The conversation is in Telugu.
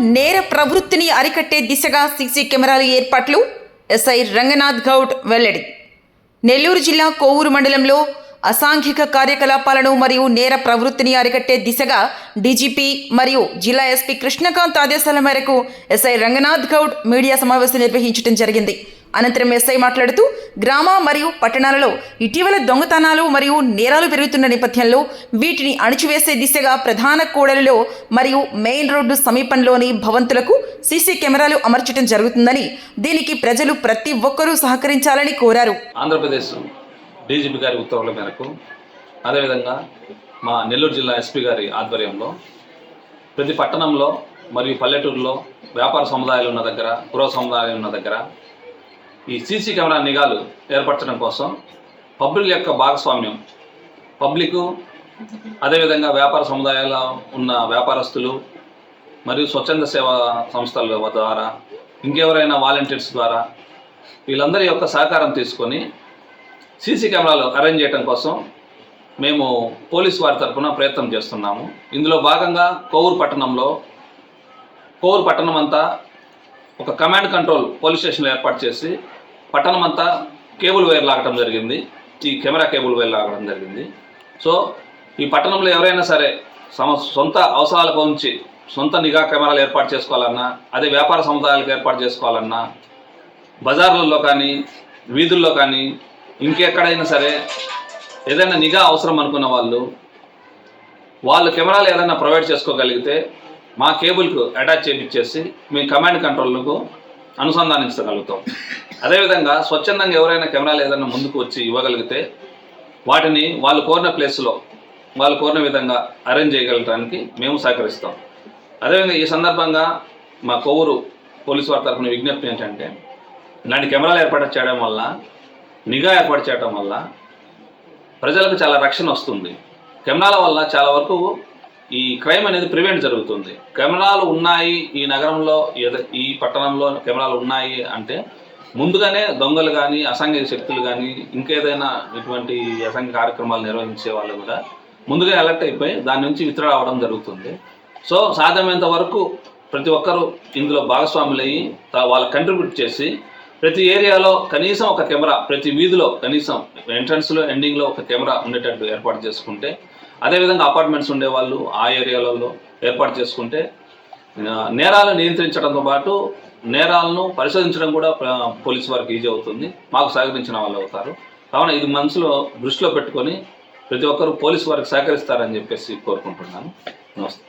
నేర ప్రవృత్తిని అరికట్టే దిశగా సీసీ కెమెరాల ఏర్పాట్లు ఎస్ఐ రంగనాథ్ గౌడ్ వెల్లడి. నెల్లూరు జిల్లా కోవూరు మండలంలో అసాంఘిక కార్యకలాపాలను మరియు నేర ప్రవృత్తిని అరికట్టే దిశగా డీజీపీ మరియు జిల్లా ఎస్పీ కృష్ణకాంత్ ఆదేశాల మేరకు ఎస్ఐ రంగనాథ్ గౌడ్ మీడియా సమావేశం నిర్వహించడం జరిగింది. అనంతరం ఎస్ఐ మాట్లాడుతూ గ్రామ మరియు పట్టణాలలో ఇటీవల దొంగతనాలు మరియు నేరాలు పెరుగుతున్న నేపథ్యంలో వీటిని అణిచివేసే దిశగా ప్రధాన కూడలిలో మరియు మెయిన్ రోడ్డు సమీపంలోని భవంతులకు సీసీ కెమెరాలు అమర్చడం జరుగుతుందని దీనికి ప్రజలు ప్రతి ఒక్కరూ సహకరించాలని కోరారు. ఆంధ్రప్రదేశ్ డీజీపీ గారి ఉత్తర్వుల మేరకు అదేవిధంగా మా నెల్లూరు జిల్లా ఎస్పీ గారి ఆధ్వర్యంలో ప్రతి పట్టణంలో మరియు పల్లెటూరులో వ్యాపార సముదాయాలు ఉన్న దగ్గర గృహ సముదాయాలు ఉన్న దగ్గర ఈ సీసీ కెమెరా నిఘాలు ఏర్పరచడం కోసం పబ్లిక్ యొక్క భాగస్వామ్యం పబ్లిక్ అదేవిధంగా వ్యాపార సముదాయాల ఉన్న వ్యాపారస్తులు మరియు స్వచ్ఛంద సేవా సంస్థల ద్వారా ఇంకెవరైనా వాలంటీర్స్ ద్వారా వీళ్ళందరి యొక్క సహకారం తీసుకొని సీసీ కెమెరాలు అరేంజ్ చేయడం కోసం మేము పోలీస్ వారి తరఫున ప్రయత్నం చేస్తున్నాము. ఇందులో భాగంగా కోవూరు పట్టణంలో కోవూరు పట్టణం అంతా ఒక కమాండ్ కంట్రోల్ పోలీస్ స్టేషన్లో ఏర్పాటు చేసి పట్టణం అంతా కేబుల్ వైర్ లాగటం జరిగింది. ఈ కెమెరా కేబుల్ వైర్ లాగడం జరిగింది. సో ఈ పట్టణంలో ఎవరైనా సరే సమ సొంత అవసరాల గురించి సొంత నిఘా కెమెరాలు ఏర్పాటు చేసుకోవాలన్నా అదే వ్యాపార సముదాయాలకు ఏర్పాటు చేసుకోవాలన్నా బజార్లలో కానీ వీధుల్లో కానీ ఇంకెక్కడైనా సరే ఏదైనా నిఘా అవసరం అనుకున్న వాళ్ళు వాళ్ళు కెమెరాలు ఏదైనా ప్రొవైడ్ చేసుకోగలిగితే మా కేబుల్కు అటాచ్ చేయించేసి మేము కమాండ్ కంట్రోల్కు అనుసంధానించగలుగుతాం. అదేవిధంగా స్వచ్ఛందంగా ఎవరైనా కెమెరాలు ఏదైనా ముందుకు వచ్చి ఇవ్వగలిగితే వాటిని వాళ్ళు కోరిన ప్లేస్లో వాళ్ళు కోరిన విధంగా అరేంజ్ చేయగలటానికి మేము సహకరిస్తాం. అదేవిధంగా ఈ సందర్భంగా మా కొవ్వూరు పోలీసు వారి తరఫున విజ్ఞప్తి ఏంటంటే ఇలాంటి కెమెరాలు ఏర్పాటు చేయడం వల్ల నిఘా ఏర్పాటు చేయడం వల్ల ప్రజలకు చాలా రక్షణ వస్తుంది. కెమెరాల వల్ల చాలా వరకు ఈ క్రైమ్ అనేది ప్రివెంట్ జరుగుతుంది. కెమెరాలు ఉన్నాయి ఈ నగరంలో ఈ పట్టణంలో కెమెరాలు ఉన్నాయి అంటే ముందుగానే దొంగలు కానీ అసాంఘిక శక్తులు కానీ ఇంకేదైనా ఇటువంటి అసాంఘిక కార్యక్రమాలు నిర్వహించే వాళ్ళు కూడా ముందుగా అలర్ట్ అయిపోయి దాని నుంచి విత్డ్రా అవ్వడం జరుగుతుంది. సో సాధ్యమైనంత వరకు ప్రతి ఒక్కరూ ఇందులో భాగస్వాములు అయ్యి వాళ్ళు కంట్రిబ్యూట్ చేసి ప్రతి ఏరియాలో కనీసం ఒక కెమెరా ప్రతి వీధిలో కనీసం ఎంట్రన్స్లో ఎండింగ్లో ఒక కెమెరా ఉండేటట్టు ఏర్పాటు చేసుకుంటే అదేవిధంగా అపార్ట్మెంట్స్ ఉండేవాళ్ళు ఆ ఏరియాలలో ఏర్పాటు చేసుకుంటే నేరాలను నియంత్రించడంతో పాటు నేరాలను పరిశోధించడం కూడా పోలీస్ పోలీసు వారికి ఈజీ అవుతుంది. మాకు సహకరించిన వాళ్ళు అవుతారు. కావున ఇది మనసులో దృష్టిలో పెట్టుకొని ప్రతి ఒక్కరూ పోలీసు వారికి సహకరిస్తారని చెప్పేసి కోరుకుంటున్నాను. నమస్తే.